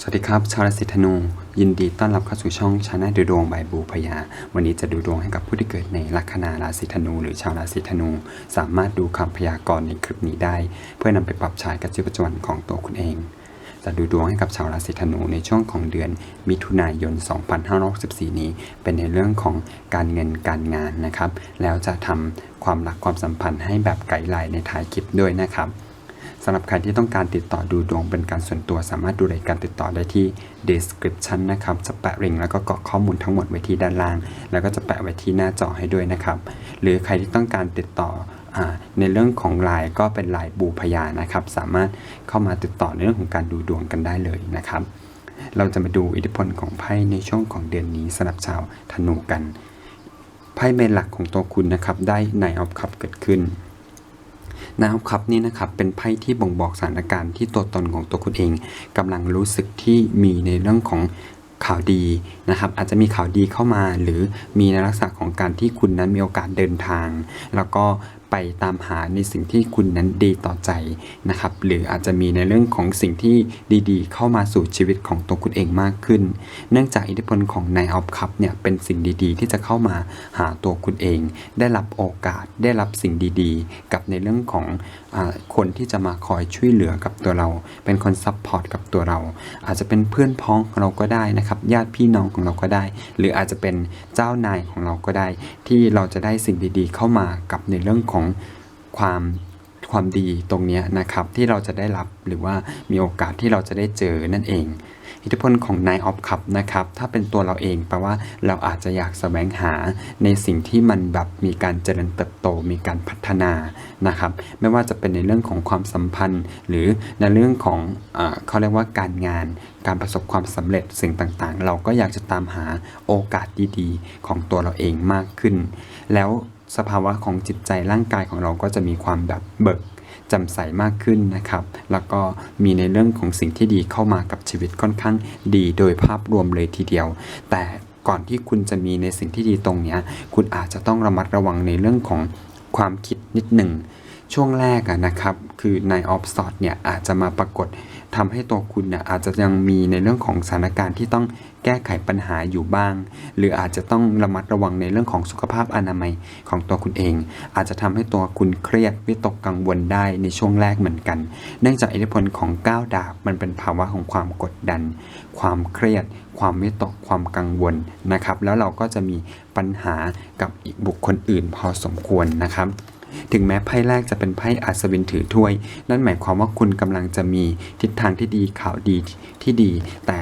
สวัสดีครับ ชาวราศีธนู ยินดีต้อนรับเข้าสู่ช่องชาแนลดูดวงบายบูพยา วันนี้จะดูดวงให้กับผู้ที่เกิดในลัคนาราศีธนู หรือชาวราศีธนู สามารถดูคำพยากรณ์ในคลิปนี้ได้ เพื่อนำไปปรับใช้กับชีวิตประจำวันของตัวคุณเอง จะดูดวงให้กับชาวราศีธนูในช่วงของเดือน มิถุนายน 2564 นี้ เป็นในเรื่องของการเงินการงานนะครับ แล้วจะทำความรักความสัมพันธ์ให้แบบไกด์ไลน์ในท้ายคลิปด้วยนะครับ สำหรับใครที่ต้องการติดต่อดูดวงเป็นการส่วนตัวสามารถดูรายการติดต่อได้ที่ description นะครับจะแปะลิงแล้วก็กรอกข้อมูลทั้งหมดไว้ที่ด้านล่าง แล้วก็จะแปะไว้ที่หน้าจอให้ด้วยนะครับ หรือใครที่ต้องการติดต่อในเรื่องของลน์ก็เป็นลน์บูพยานะครับ สามารถเข้ามาติดต่อในเรื่องของการดูดวงกันได้เลยนะครับ เราจะมาดูอิทธิพลของไพ่ในช่วงของเดือนนี้สำหรับชาวธนูกันไพ่เมนหลักของตัวคุณนะครับได้ในออฟคัพเกิดขึ้น นะครับนี่นะครับเป็นไพ่ที่บ่งบอกสถานการณ์ที่ตัวตนของตัวคุณเองกำลังรู้สึกที่มีในเรื่องของข่าวดีนะครับอาจจะมีข่าวดีเข้ามาหรือมีในลักษณะของการที่คุณนั้นมีโอกาสเดินทาง แล้วก็ ไปตามหาในสิ่งที่คุณนั้นดีต่อใจนะครับ หรืออาจจะมีในเรื่องของสิ่งที่ดีๆ เข้ามาสู่ชีวิตของตัวคุณเองมากขึ้น เนื่องจากอิทธิพลของนายออฟคัพเนี่ยเป็นสิ่งดีๆ ที่จะเข้ามาหาตัวคุณเอง ได้รับโอกาสได้รับสิ่งดีๆ กับในเรื่องของ คนที่จะมาคอยช่วยเหลือกับตัวเรา เป็นคนซัพพอร์ตกับตัวเรา อาจจะเป็นเพื่อนพ้องของเราก็ได้นะครับ ญาติพี่น้องของเราก็ได้ หรืออาจจะเป็นเจ้านายของเราก็ได้ ที่เราจะได้สิ่งดีๆ เข้ามากับในเรื่องของความความดีตรงนี้นะครับที่เราจะได้รับหรือว่ามีโอกาสที่เราจะได้เจอนั่นเอง อิทธิพลของนายออฟคัพนะครับ ถ้าเป็นตัวเราเองแปลว่าเราอาจจะอยากแสวงหาในสิ่งที่มันแบบมีการเจริญเติบโตมีการพัฒนานะครับ ไม่ว่าจะเป็นในเรื่องของความสัมพันธ์ หรือในเรื่องของอเขาเรียกว่าการงาน การประสบความสำเร็จสิ่งต่างๆ เราก็อยากจะตามหาโอกาสดีๆ ของตัวเราเองมากขึ้น แล้วสภาวะของจิตใจร่างกายของเราก็จะมีความแบบเบิก จำใสมากขึ้นนะครับ แล้วก็มีในเรื่องของสิ่งที่ดีเข้ามากับชีวิตค่อนข้างดีโดยภาพรวมเลยทีเดียว แต่ก่อนที่คุณจะมีในสิ่งที่ดีตรงนี้คุณอาจจะต้องระมัดระวังในเรื่องของความคิดนิดหนึ่ง ช่วงแรกะนะครับ คือในออฟสอดเนี่ยอาจจะมาปรากฏ ทำให้ตัวคุณเนี่ยอาจจะยังมีในเรื่องของสถานการณ์ที่ต้องแก้ไขปัญหาอยู่บ้าง หรืออาจจะต้องระมัดระวังในเรื่องของสุขภาพอนามัยของตัวคุณเอง อาจจะทำให้ตัวคุณเครียดวิตกกังวลได้ในช่วงแรกเหมือนกัน เนื่องจากอิทธิพลของก้าวดาบมันเป็นภาวะของความกดดัน ความเครียด ความวิตกความกังวลนะครับ แล้วเราก็จะมีปัญหากับอีกบุคคลอื่นพอสมควรนะครับ ถึงแม้ไพ่แรกจะเป็นไพ่อัศวินถือถ้วย นั่นหมายความว่าคุณกำลังจะมีทิศทางที่ดีข่าวดีที่ดี แต่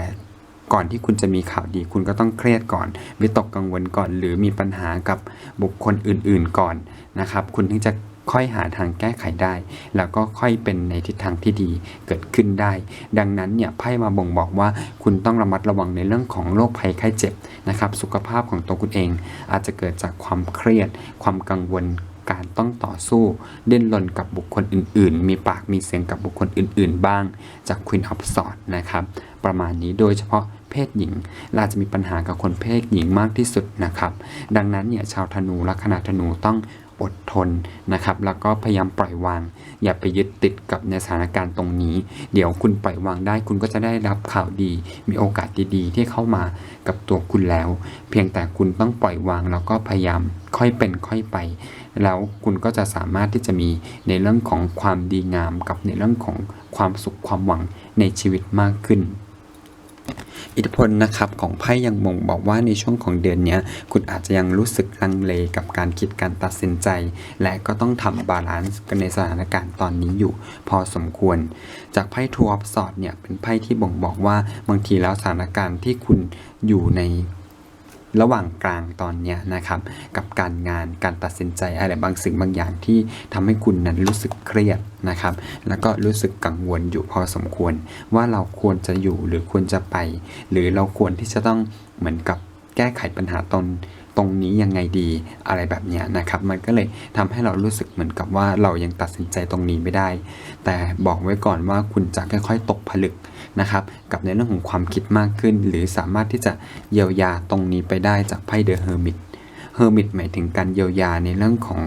ก่อนที่คุณจะมีข่าวดี คุณก็ต้องเครียดก่อนวิตกกังวลก่อน หรือมีปัญหากับบุคคลอื่น ๆก่อนนะครับ คุณถึงจะค่อยหาทางแก้ไขได้ แล้วก็ค่อยเป็นในทิศทางที่ดีเกิดขึ้นได้ ดังนั้นเนี่ยไพ่มาบ่งบอกว่าคุณต้องระมัดระวังในเรื่องของโรคภัยไข้เจ็บนะครับ สุขภาพของตัวคุณเอง อาจจะเกิดจากความเครียด ความกังวล การต้องต่อสู้เด่นรนกับบุคคลอื่น ๆ มีปากมีเสียงกับบุคคลอื่น ๆ บ้างจาก Queen of Swords นะครับ ประมาณนี้โดยเฉพาะเพศหญิงเราจะมีปัญหากับคนเพศหญิงมากที่สุดนะครับ ดังนั้นเนี่ยชาวธนูลัคนาธนูต้องอดทนนะครับ แล้วก็พยายามปล่อยวาง อย่าไปยึดติดกับในสถานการณ์ตรงนี้ เดี๋ยวคุณปล่อยวางได้คุณก็จะได้รับข่าวดี มีโอกาสดีๆ ที่เข้ามากับตัวคุณแล้ว เพียงแต่คุณต้องปล่อยวางแล้วก็พยายามค่อยเป็นค่อยไป แล้วคุณก็จะสามารถที่จะมีในเรื่องของความดีงามกับในเรื่องของความสุขความหวังในชีวิตมากขึ้นอิทธิพลนะครับของไพ่ยังบ่งบอกว่าในช่วงของเดือนนี้คุณอาจจะยังรู้สึกลังเลกับการคิดการตัดสินใจ และก็ต้องทำบาลานซ์กันในสถานการณ์ตอนนี้อยู่ พอสมควร จากไพ่ทัวร์สอดเนี่ยเป็นไพ่ที่บ่งบอกว่าบางทีแล้วสถานการณ์ที่คุณอยู่ใน ระหว่างกลางตอนนี้นะครับ กับการงานการตัดสินใจอะไรบางสิ่งบางอย่างที่ทำให้คุณนั้นรู้สึกเครียดนะครับ แล้วก็รู้สึกกังวลอยู่พอสมควร ว่าเราควรจะอยู่หรือควรจะไป หรือเราควรที่จะต้องเหมือนกับแก้ไขปัญหาตน ตรงนี้ยังไงดีอะไรแบบนี้นะครับ มันก็เลยทำให้เรารู้สึกเหมือนกับว่าเรายังตัดสินใจตรงนี้ไม่ได้ แต่บอกไว้ก่อนว่าคุณจะค่อยๆ ตกผลึกนะครับ กับในเรื่องของความคิดมากขึ้น หรือสามารถที่จะเยียวยาตรงนี้ไปได้จากไพ่เดอะเฮอร์มิตเฮอร์มิตหมายถึงการเยียวยาในเรื่องของ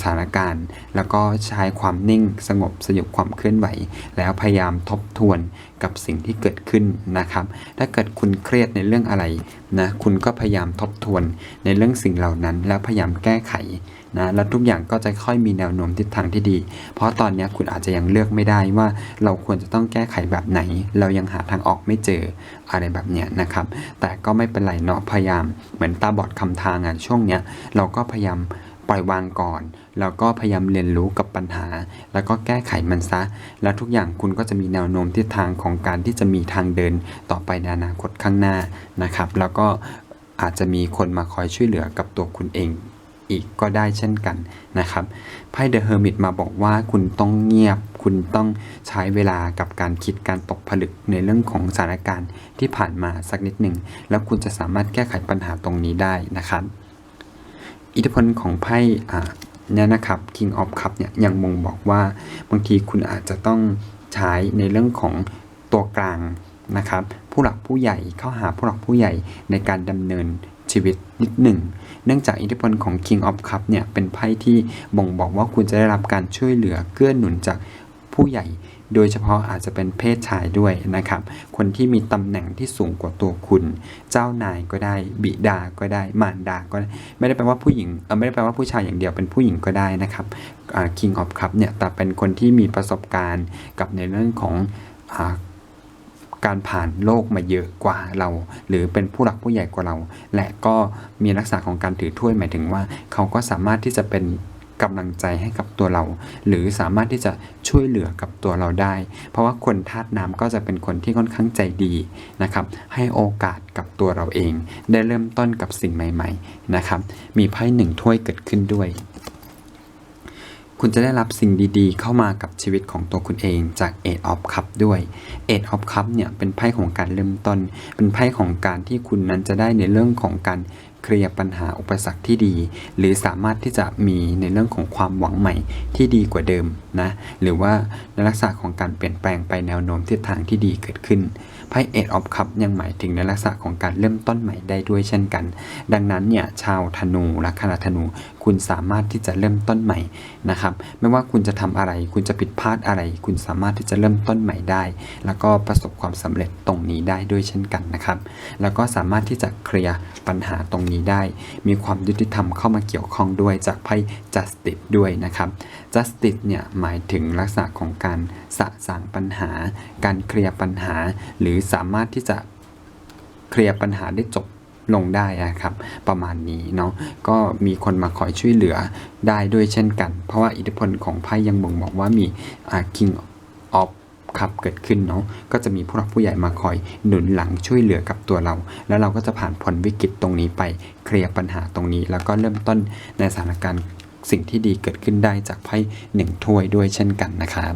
สถานการณ์ แล้วก็ใช้ความนิ่งสงบสยบความเคลื่อนไหว แล้วพยายามทบทวนกับสิ่งที่เกิดขึ้นนะครับ ถ้าเกิดคุณเครียดในเรื่องอะไรนะคุณก็พยายามทบทวนในเรื่องสิ่งเหล่านั้น แล้วพยายามแก้ไขนะแล้วทุกอย่างก็จะค่อยมีแนวโน้มทิศทางที่ดี เพราะตอนนี้คุณอาจจะยังเลือกไม่ได้ว่าเราควรจะต้องแก้ไขแบบไหน เรายังหาทางออกไม่เจออะไรแบบเนี้ยนะครับ แต่ก็ไม่เป็นไรเนาะพยายามเหมือนตาบอดคำทางอะช่วงเนี้ยเราก็พยายาม ปล่อยวางก่อน แล้วก็พยายามเรียนรู้กับปัญหา แล้วก็แก้ไขมันซะ แล้วทุกอย่างคุณก็จะมีแนวโน้มทิศทางของการที่จะมีทางเดินต่อไปในอนาคตข้างหน้านะครับ แล้วก็อาจจะมีคนมาคอยช่วยเหลือกับตัวคุณเองอีกก็ได้เช่นกันนะครับไพ่เดอะเฮอร์มิตมาบอกว่าคุณต้องเงียบ คุณต้องใช้เวลากับการคิดการตกผลึกในเรื่องของสถานการณ์ที่ผ่านมาสักนิดหนึ่ง แล้วคุณจะสามารถแก้ไขปัญหาตรงนี้ได้นะครับ อิทธิพลของไพ่เนี่ยนะครับ King of Cup เนี่ยยังมงบอกว่าบางทีคุณอาจจะต้องใช้ในเรื่องของตัวกลางนะครับ ผู้หลักผู้ใหญ่เข้าหาผู้หลักผู้ใหญ่ในการดำเนินชีวิตนิดหนึ่ง เนื่องจากอิทธิพลของ King of Cup เนี่ยเป็นไพ่ที่บ่งบอกว่าคุณจะได้รับการช่วยเหลือเกื้อหนุนจากผู้ใหญ่ โดยเฉพาะอาจจะเป็นเพศชายด้วยนะครับ คนที่มีตำแหน่งที่สูงกว่าตัวคุณ เจ้านายก็ได้ บิดาก็ได้ มารดาก็ได้ ไม่ได้แปลว่าผู้หญิงเออไม่ได้แปลว่าผู้ชายอย่างเดียวเป็นผู้หญิงก็ได้นะครับอ่า King of Cup เนี่ยแต่เป็นคนที่มีประสบการณ์กับในเรื่องของอการผ่านโลกมาเยอะกว่าเรา หรือเป็นผู้หลักผู้ใหญ่กว่าเรา และก็มีลักษณะของการถือถ้วยหมายถึงว่า เขาก็สามารถที่จะเป็น กำลังใจให้กับตัวเรา หรือสามารถที่จะช่วยเหลือกับตัวเราได้ เพราะว่าคนธาตุน้ำก็จะเป็นคนที่ค่อนข้างใจดีนะครับ ให้โอกาสกับตัวเราเอง ได้เริ่มต้นกับสิ่งใหม่ ๆนะครับ มีไพ่หนึ่งถ้วยเกิดขึ้นด้วยคุณจะได้รับสิ่งดีๆ เข้ามากับชีวิตของตัวคุณเองจาก e i g h of Cup ด้วย e i g h of Cup เนี่ยเป็นไพ่ของการเริ่มต้น เป็นไพ่ของการที่คุณนั้นจะได้ในเรื่องของการ เคลียร์ปัญหาอุปสรรคที่ดี หรือสามารถที่จะมีในเรื่องของความหวังใหม่ที่ดีกว่าเดิมนะหรือว่าในลักษณะของการเปลี่ยนแปลงไปแนวโน้มทิศทางที่ดีเกิดขึ้นไพ่เอ็ดออฟคัพยังหมายถึงในลักษณะของการเริ่มต้นใหม่ได้ด้วยเช่นกัน ดังนั้นเนี่ยชาวธนูลัคนาธนูคุณสามารถที่จะเริ่มต้นใหม่นะครับ ไม่ว่าคุณจะทำอะไร คุณจะผิดพลาดอะไร คุณสามารถที่จะเริ่มต้นใหม่ได้ แล้วก็ประสบความสำเร็จตรงนี้ได้ด้วยเช่นกันนะครับ แล้วก็สามารถที่จะเคลียร์ปัญหาตรงนี้ได้ มีความยุติธรรมเข้ามาเกี่ยวข้องด้วยจากไพ่ justice ด้วยนะครับ justice เนี่ยหมายถึงลักษณะของการสะสางปัญหา การเคลียร์ปัญหา หรือสามารถที่จะเคลียร์ปัญหาได้จบ ลงได้นะครับ ประมาณนี้เนาะก็มีคนมาคอยช่วยเหลือได้ด้วยเช่นกัน เพราะว่าอิทธิพลของไพ่ยังบ่งบอกว่ามี King of คับเกิดขึ้นเนาะก็จะมีผู้หลักผู้ใหญ่มาคอยหนุนหลังช่วยเหลือกับตัวเรา แล้วเราก็จะผ่านพ้นวิกฤตตรงนี้ไปเคลียร์ปัญหาตรงนี้ แล้วก็เริ่มต้นในสถานการณ์สิ่งที่ดีเกิดขึ้นได้จากไพ่หนึ่งถ้วยด้วยเช่นกันนะครับ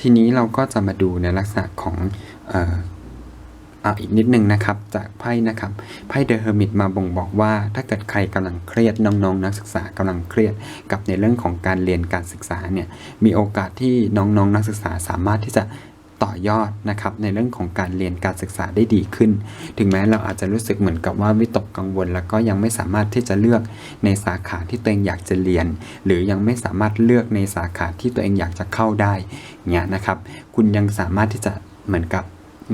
ทีนี้เราก็จะมาดูในลักษณะของ อ่อาอีกนิดนึงนะครับ จากไพ่นะครับไพ่เดอะเฮอร์มิตมาบ่งบอกว่า ถ้าเกิดใครกำลังเครียดน้องๆนักศึกษากำลังเครียดกับในเรื่องของการเรียนการศึกษาเนี่ยมีโอกาสที่น้องๆนักศึกษาสามารถที่จะต่อยอดนะครับในเรื่องของการเรียนการศึกษาได้ดีขึ้น ถึงแม้เราอาจจะรู้สึกเหมือนกับว่าวิตกกังวล แล้วก็ยังไม่สามารถที่จะเลือกในสาขาที่ตัวเองอยากจะเรียน หรือยังไม่สามารถเลือกในสาขาที่ตัวเองอยากจะเข้าได้เนี่ยนะครับ คุณยังสามารถที่จะเหมือนกับ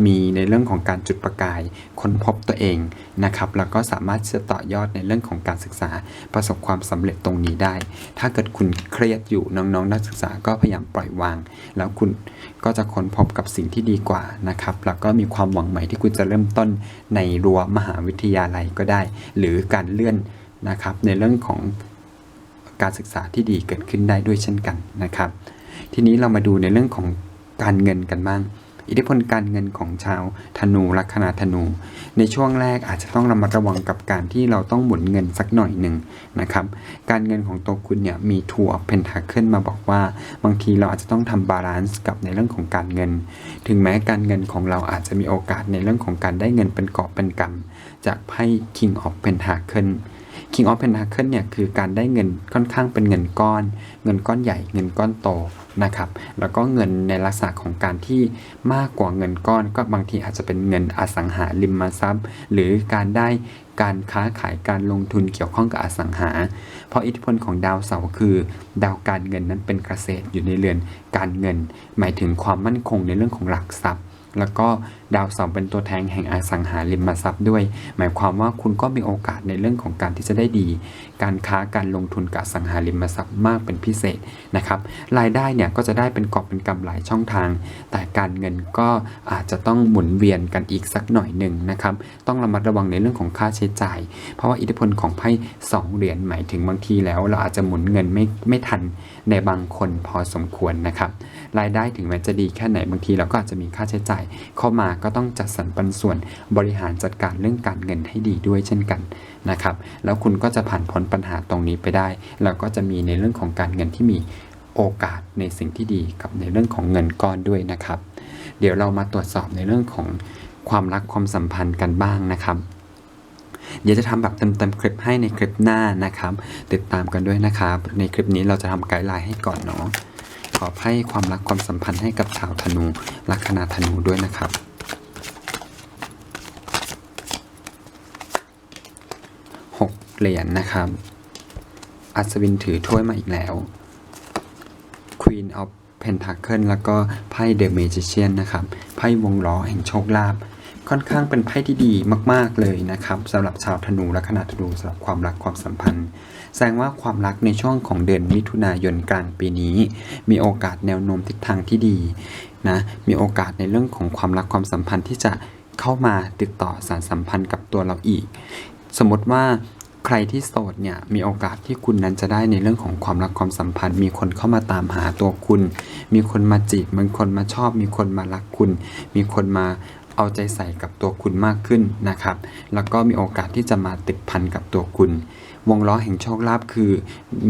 มีในเรื่องของการจุดประกายค้นพบตัวเองนะครับแล้วก็สามารถจะต่อยอดในเรื่องของการศึกษาประสบความสำเร็จตรงนี้ได้ ถ้าเกิดคุณเครียดอยู่น้องๆ นักศึกษาก็พยายามปล่อยวาง แล้วคุณก็จะค้นพบกับสิ่งที่ดีกว่านะครับแล้วก็มีความหวังใหม่ที่คุณจะเริ่มต้นในรั้วมหาวิทยาลัยก็ได้ หรือการเลื่อนนะครับในเรื่องของการศึกษาที่ดีเกิดขึ้นได้ด้วยเช่นกันนะครับ ทีนี้เรามาดูในเรื่องของการเงินกันบ้าง อิทธิพลการเงินของชาวธนูลัคนาธนู ในช่วงแรกอาจจะต้องระมัดระวังกับการที่เราต้องหมุนเงินสักหน่อยหนึ่งนะครับการเงินของตัวคุณเนี่ยมีทัวร์เพนทาเคิลมาบอกว่า บางทีเราอาจจะต้องทำบาลานซ์กับในเรื่องของการเงิน ถึงแม้การเงินของเราอาจจะมีโอกาสในเรื่องของการได้เงินเป็นกอบเป็นกำจากไพ่ King of Pentacle King of Pentacle เนี่ยคือการได้เงินค่อนข้างเป็นเงินก้อน เงินก้อนใหญ่เงินก้อนโต นะครับ แล้วก็เงินในลักษณะของการที่มากกว่าเงินก้อนก็บางทีอาจจะเป็นเงินอสังหาริมทรัพย์ หรือการได้การค้าขายการลงทุนเกี่ยวข้องกับอสังหา เพราะอิทธิพลของดาวเสาร์คือ ดาวการเงินนั้นเป็นเกษตรอยู่ในเรือนการเงิน หมายถึงความมั่นคงในเรื่องของหลักทรัพย์ แล้วก็ ดาวเสาร์เป็นตัวแทนแห่งอสังหาริมทรัพย์ด้วย หมายความว่าคุณก็มีโอกาสในเรื่องของการที่จะได้ดี การค้าการลงทุนกับอสังหาริมทรัพย์มากเป็นพิเศษนะครับรายได้เนี่ยก็จะได้เป็นกอบเป็นกำหลายช่องทาง แต่การเงินก็อาจจะต้องหมุนเวียนกันอีกสักหน่อยหนึ่งนะครับต้องระมัดระวังในเรื่องของค่าใช้จ่าย เพราะว่าอิทธิพลของไพ่สองเหรียญหมายถึงบางทีแล้วเราอาจจะหมุนเงินไม่ไม่ทันในบางคนพอสมควรนะครับรายได้ถึงแม้จะดีแค่ไหนบางทีเราก็อาจจะมีค่าใช้จ่ายเข้ามาก็ต้องจัดสรรปันส่วนบริหารจัดการเรื่องการเงินให้ดีด้วยเช่นกันนะครับ แล้วคุณก็จะผ่านพ้นปัญหาตรงนี้ไปได้ แล้วก็จะมีในเรื่องของการเงินที่มีโอกาสในสิ่งที่ดีกับในเรื่องของเงินก้อนด้วยนะครับ เดี๋ยวเรามาตรวจสอบในเรื่องของความรักความสัมพันธ์กันบ้างนะครับ เดี๋ยวจะทำแบบเต็มๆคลิปให้ในคลิปหน้านะครับ ติดตามกันด้วยนะครับ ในคลิปนี้เราจะทำไกด์ไลน์ให้ก่อนเนาะขอให้ความรักความสัมพันธ์ให้กับชาวธนูลัคนาธนูด้วยนะครับ หก เหรียญนะครับ อัศวินถือถ้วยมาอีกแล้ว Queen of Pentacle แล้วก็ไพ่ The Magician นะครับ ไพ่วงล้อแห่งโชคลาภค่อนข้างเป็นไพ่ที่ดีมาก ๆ เลยนะครับสำหรับชาวธนูและขนาดธนูสำหรับความรักความสัมพันธ์ แสดงว่าความรักในช่วงของเดือนมิถุนายนกลางปีนี้ มีโอกาสแนวโน้มทิศทางที่ดีนะมีโอกาสในเรื่องของความรักความสัมพันธ์ที่จะเข้ามาติดต่อสารสัมพันธ์กับตัวเราอีก สมมติว่า ใครที่โสดเนี่ยมีโอกาสที่คุณนั้นจะได้ในเรื่องของความรักความสัมพันธ์ มีคนเข้ามาตามหาตัวคุณ มีคนมาจีบมีคนมาชอบ มีคนมารักคุณ มีคนมาเอาใจใส่กับตัวคุณมากขึ้นนะครับ แล้วก็มีโอกาสที่จะมาติดพันกับตัวคุณ วงล้อแห่งโชคลาภคือ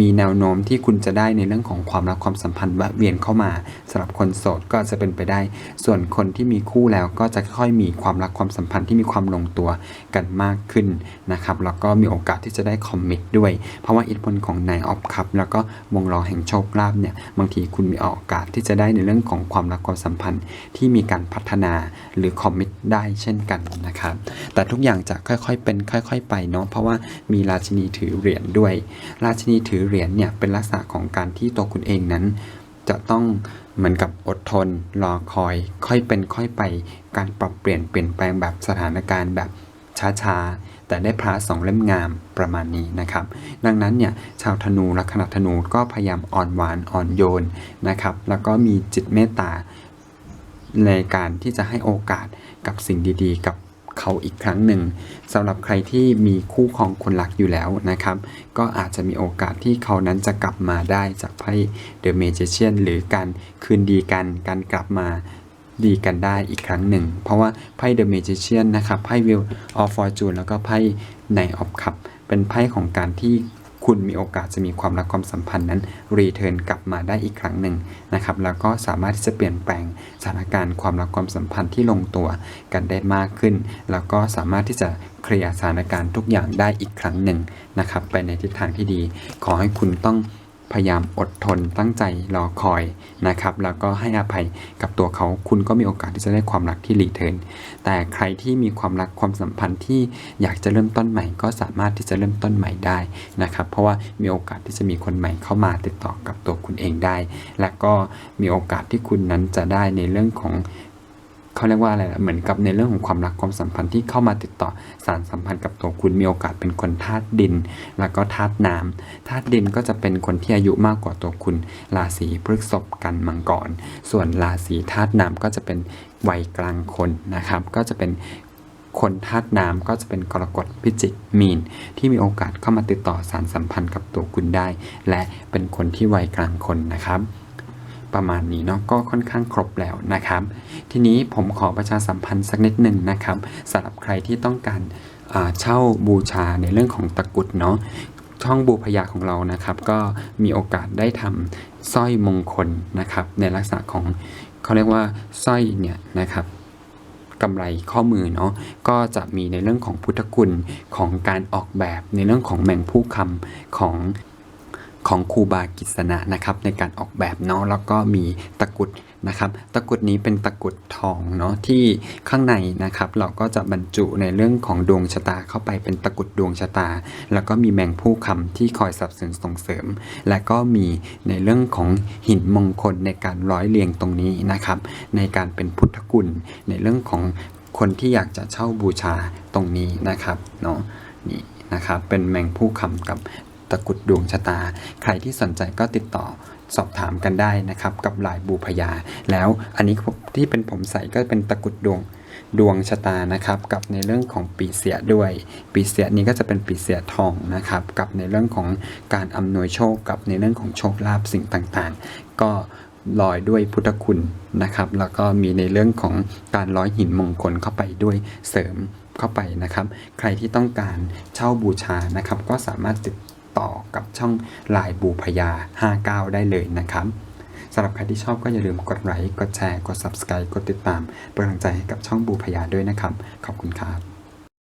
มีแนวโน้มที่คุณจะได้ในเรื่องของความรักความสัมพันธ์แวะเวียนเข้ามาสำหรับคนโสดก็จะเป็นไปได้ ส่วนคนที่มีคู่แล้วก็จะค่อยมีความรักความสัมพันธ์ที่มีความลงตัวกันมากขึ้นนะครับแล้วก็มีโอกาสที่จะได้คอมมิตด้วย เพราะว่าอิทธิพลของนายออฟคัพแล้วก็วงล้อแห่งโชคลาภเนี่ยบางทีคุณมีโอกาสที่จะได้ในเรื่องของความรักความสัมพันธ์ที่มีการพัฒนาหรือคอมมิตได้เช่นกันนะครับแต่ทุกอย่างจะค่อยๆเป็นค่อย ๆ ไปเนาะเพราะว่ามีราชินีถือเหรียญด้วย ราชินีถือเหรียญเนี่ยเป็นลักษณะของการที่ตัวคุณเองนั้น จะต้องเหมือนกับอดทนรอคอย ค่อยเป็นค่อยไปการปรับเปลี่ยนเปลี่ยนแปลงแบบสถานการณ์แบบช้าๆ แต่ได้พระสองเล่มงามประมาณนี้นะครับ ดังนั้นเนี่ยชาวธนูลัคนาธนูก็พยายามอ่อนหวานอ่อนโยนนะครับ แล้วก็มีจิตเมตตาในการที่จะให้โอกาสกับสิ่งดีๆ กับ เขาอีกครั้งหนึ่งสำหรับใครที่มีคู่ครองคนรักอยู่แล้วนะครับ ก็อาจจะมีโอกาสที่เขานั้นจะกลับมาได้จากไพ่ The Magician หรือการคืนดีกันการกลับมาดีกันได้อีกครั้งหนึ่ง เพราะว่าไพ่ The Magician นะครับไพ่ Wheel of Fortune แล้วก็ไพ่ Knight of Cup เป็นไพ่ของการที่ คุณมีโอกาสจะมีความรักความสัมพันธ์นั้นรีเทิร์นกลับมาได้อีกครั้งหนึ่งนะครับแล้วก็สามารถที่จะเปลี่ยนแปลงสถานการณ์ความรักความสัมพันธ์ที่ลงตัวกันได้มากขึ้น แล้วก็สามารถที่จะเคลียร์สถานการณ์ทุกอย่างได้อีกครั้งหนึ่งนะครับไปในทิศทางที่ดี ขอให้คุณต้อง พยายามอดทนตั้งใจรอคอยนะครับ แล้วก็ให้อภัยกับตัวเขา คุณก็มีโอกาสที่จะได้ความรักที่รีเทิร์นแต่ใครที่มีความรักความสัมพันธ์ที่อยากจะเริ่มต้นใหม่ ก็สามารถที่จะเริ่มต้นใหม่ได้นะครับ เพราะว่ามีโอกาสที่จะมีคนใหม่เข้ามาติดต่อกับตัวคุณเองได้ และก็มีโอกาสที่คุณนั้นจะได้ในเรื่องของ เขาเรียกว่าอะไรเหมือนกับในเรื่องของความรักความสัมพันธ์ที่เข้ามาติดต่อสารสัมพันธ์กับตัวคุณมีโอกาสเป็นคนธาตุดิน แล้วก็ธาตุน้ำธาตุดินก็จะเป็นคนที่อายุมากกว่าตัวคุณ ราศีพฤษภกันมังกร ส่วนราศีธาตุน้ำก็จะเป็นวัยกลางคนนะครับ ก็จะเป็นคนธาตุน้ำก็จะเป็นกรกฎพิจิกมีน ที่มีโอกาสเข้ามาติดต่อสารสัมพันธ์กับตัวคุณได้ และเป็นคนที่วัยกลางคนนะครับ ประมาณนี้เนาะก็ค่อนข้างครบแล้วนะครับ ทีนี้ผมขอประชาสัมพันธ์สักนิดหนึ่งนะครับสำหรับใครที่ต้องการเช่าบูชาในเรื่องของตะกุดเนาะช่องบูพยาของเรานะครับ ก็มีโอกาสได้ทำสร้อยมงคลนะครับ ในลักษณะของเขาเรียกว่าสร้อยเนี่ยนะครับกำไรข้อมือเนาะก็จะมีในเรื่องของพุทธคุณของการออกแบบในเรื่องของแมงผู้คำของ ของครูบากิษณะนะครับในการออกแบบเนาะแล้วก็มีตะกุดนะครับตะกุดนี้เป็นตะกุดทองเนาะที่ข้างในนะครับ เราก็จะบรรจุในเรื่องของดวงชะตาเข้าไปเป็นตะกุดดวงชะตา แล้วก็มีแมงผู้คำที่คอยสนับสนุนส่งเสริม และก็มีในเรื่องของหินมงคลในการร้อยเรียงตรงนี้นะครับ ในการเป็นพุทธคุณในเรื่องของคนที่อยากจะเช่าบูชาตรงนี้นะครับเนาะนี่นะครับเป็นแมงผู้คำกับ ตะกุดดวงชะตา ใครที่สนใจก็ติดต่อสอบถามกันได้นะครับ กับลายบูพยา แล้วอันนี้ที่เป็นผมใส่ก็เป็นตะกุดดวงดวงชะตานะครับ กับในเรื่องของปีเสียด้วย ปีเสียนี้ก็จะเป็นปีเสียทองนะครับ กับในเรื่องของการอำนวยโชค กับในเรื่องของโชคลาภสิ่งต่างๆ ก็ลอยด้วยพุทธคุณนะครับ แล้วก็มีในเรื่องของการร้อยหินมงคลเข้าไปด้วยเสริมเข้าไปนะครับ ใครที่ต้องการเช่าบูชานะครับ ก็สามารถติด ต่อกับช่องลายบูพยา 59 ได้เลยนะครับสำหรับใครที่ชอบก็อย่าลืมกดไลค์ กดแชร์ กด subscribe กดติดตามเป็นกำลังใจให้กับช่องบูพยาด้วยนะครับ ขอบคุณครับ